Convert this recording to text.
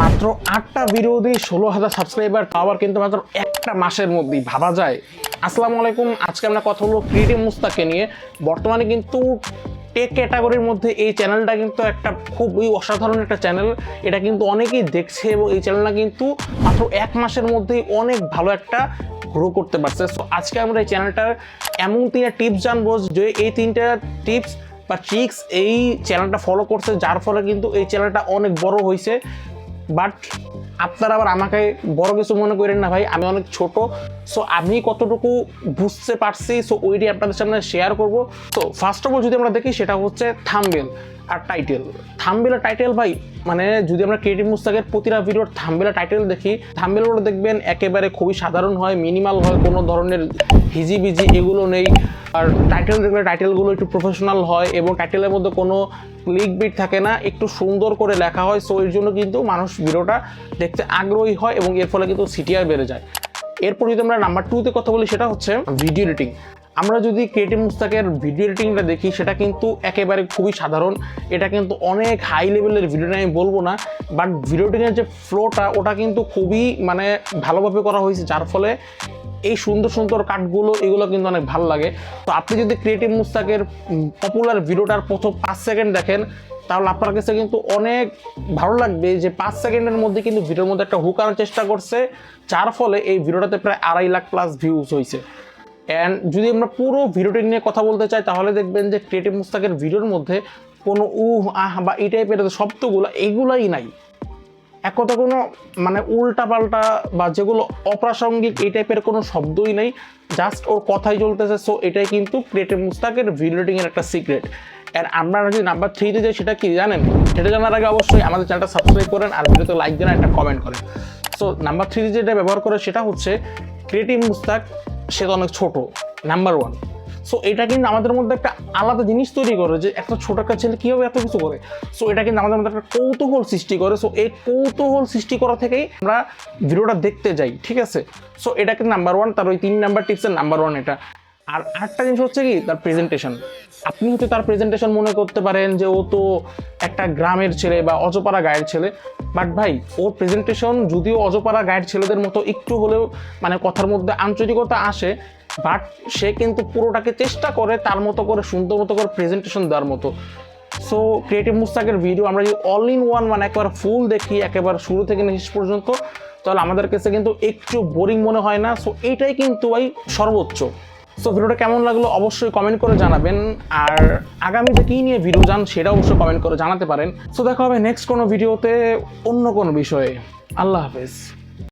মাত্র আটটা দিয়ে ষোলো হাজার সাবস্ক্রাইবার পাওয়ার কিন্তু মাত্র একটা মাসের মধ্যেই, ভাবা যায়। আসসালামু আলাইকুম, আজকে আমরা কথা বলব ক্রিয়েটিভ মুস্তাককে নিয়ে। বর্তমানে কিন্তু টেক ক্যাটাগরির মধ্যে এই চ্যানেলটা কিন্তু একটা খুবই অসাধারণ একটা চ্যানেল এটা কিন্তু অনেকেই দেখছে এবং এই চ্যানেলটা কিন্তু মাত্র এক মাসের মধ্যেই অনেক ভালো একটা গ্রো করতে পারছে। সো আজকে আমরা এই চ্যানেলটার এমন তিনটা টিপস জানব যে এই তিনটা টিপস বা ট্রিক্স এই চ্যানেলটা ফলো করছে, যার ফলে কিন্তু এই চ্যানেলটা অনেক বড় হয়েছে বাট আপনারা আবার আমাকে বড় কিছু মনে করেন না ভাই, আমি অনেক ছোট সো আমি কতটুকু বুঝতে পারছি সো ওইটি আপনাদের সামনে শেয়ার করব। তো ফার্স্ট অফ অল যদি আমরা দেখি, সেটা হচ্ছে থাম্বেল আর টাইটেল থাম্বেল আর টাইটেল ভাই মানে যদি আমরা ক্রিয়েটিভ মুস্তাকের প্রতিটা ভিডিওর থাম্বেল টাইটেল দেখি থাম্বেলগুলো দেখবেন একেবারে খুবই সাধারণ হয় মিনিমাল হয়, কোনো ধরনের হিজিবিজি এগুলো নেই। আর টাইটেল দেখলে টাইটেলগুলো একটু প্রফেশনাল হয় এবং টাইটেলের মধ্যে কোনো ক্লিক বিট থাকে না, একটু সুন্দর করে লেখা হয় সো এর জন্য কিন্তু মানুষ ভিডিওটা দেখতে আগ্রহী হয় এবং এর ফলে কিন্তু সিটিআর বেড়ে যায়। এরপর যদি আমরা নাম্বার টুতে কথা বলি, সেটা হচ্ছে ভিডিও এডিটিং আমরা যদি ক্রিয়েটিভ মুস্তাকের ভিডিও এডিটিংটা দেখি, সেটা কিন্তু একেবারে খুবই সাধারণ। এটা কিন্তু অনেক হাই লেভেলের ভিডিও আমি বলব না বাট ভিডিও এডিটিংয়ের যে ফ্লোটা ওটা কিন্তু খুবই মানে ভালোভাবে করা হয়েছে, যার ফলে এই সুন্দর সুন্দর কাঠগুলো, এগুলো কিন্তু অনেক ভালো লাগে। তো আপনি যদি ক্রিয়েটিভ মুস্তাকের পপুলার ভিডিওটার প্রথম পাঁচ সেকেন্ড দেখেন, তাহলে আপনার কাছে কিন্তু অনেক ভালো লাগবে যে পাঁচ সেকেন্ডের মধ্যে কিন্তু ভিডিওর মধ্যে একটা হুক আনার চেষ্টা করছে, যার ফলে এই ভিডিওটাতে প্রায় আড়াই লাখ প্লাস ভিউজ হয়েছে অ্যান্ড যদি আমরা পুরো ভিডিওটি নিয়ে কথা বলতে চাই, তাহলে দেখবেন যে ক্রিয়েটিভ মুস্তাকের ভিডিওর মধ্যে কোনো উহ, আহ বা এই টাইপের শব্দগুলো এইগুলাই নাই। এক কথা কোনো মানে উল্টা পাল্টা বা যেগুলো অপ্রাসঙ্গিক এই টাইপের কোনো শব্দই নেই। জাস্ট ওর কথাই চলতেছে সো এটাই কিন্তু ক্রিয়েটিভ মুস্তাকের ভিডিও এডিটিংয়ের একটা সিক্রেট আর আমরা যদি নাম্বার থ্রিতে যাই, সেটা কি জানেন? সেটা জানার আগে অবশ্যই আমাদের চ্যানেলটা সাবস্ক্রাইব করেন আর ভিডিওতে লাইক দেন একটা কমেন্ট করেন। সো নাম্বার থ্রিতে যেটা ব্যবহার করে সেটা হচ্ছে ক্রিয়েটিভ মুস্তাক সে তো অনেক ছোটো নাম্বার ওয়ান সো এটা কিন্তু আমাদের মধ্যে একটা আলাদা জিনিস তৈরি করে যে একটা ছোট একটা ছেলে কীভাবে এত কিছু করে। সো এটা কিন্তু আমাদের মধ্যে একটা কৌতূহল সৃষ্টি করে। সো এই কৌতূহল সৃষ্টি করা থেকেই আমরা ভিডিওটা দেখতে যাই, ঠিক আছে? সো এটা কিন্তু নাম্বার ওয়ান তার ওই তিন নাম্বার টিপসের নাম্বার ওয়ান এটা। আর আরেকটা জিনিস হচ্ছে কি, তার প্রেজেন্টেশন আপনি হয়তো তার প্রেজেন্টেশন মনে করতে পারেন যে ও তো একটা গ্রামের ছেলে বা অজপাড়া গায়ের ছেলে বাট ভাই, ওর প্রেজেন্টেশন যদিও অজপাড়া গায়ের ছেলেদের মতো একটু হলেও মানে কথার মধ্যে আঞ্চলিকতা আসে বাট সে কিন্তু পুরোটাকে চেষ্টা করে তার মতো করে, সুন্দর মতো করে প্রেজেন্টেশন দেওয়ার মতো। সো ক্রিয়েটিভ মুস্তাকের ভিডিও আমরা যদি অল ইন ওয়ান মানে একবার ফুল দেখি, একেবারে শুরু থেকে শেষ পর্যন্ত, তাহলে আমাদের কাছে কিন্তু একটু বোরিং মনে হয় না। সো এইটাই কিন্তু ভাই সর্বোচ্চ। সো ভিডিওটা কেমন লাগল অবশ্যই কমেন্ট করে জানাবেন। আর আগামীতে কী নিয়ে ভিডিও যান, সেটা অবশ্যই কমেন্ট করে জানাতে পারেন। সো দেখা হবে নেক্সট কোনো ভিডিওতে অন্য কোনো বিষয়ে। আল্লাহ হাফেজ।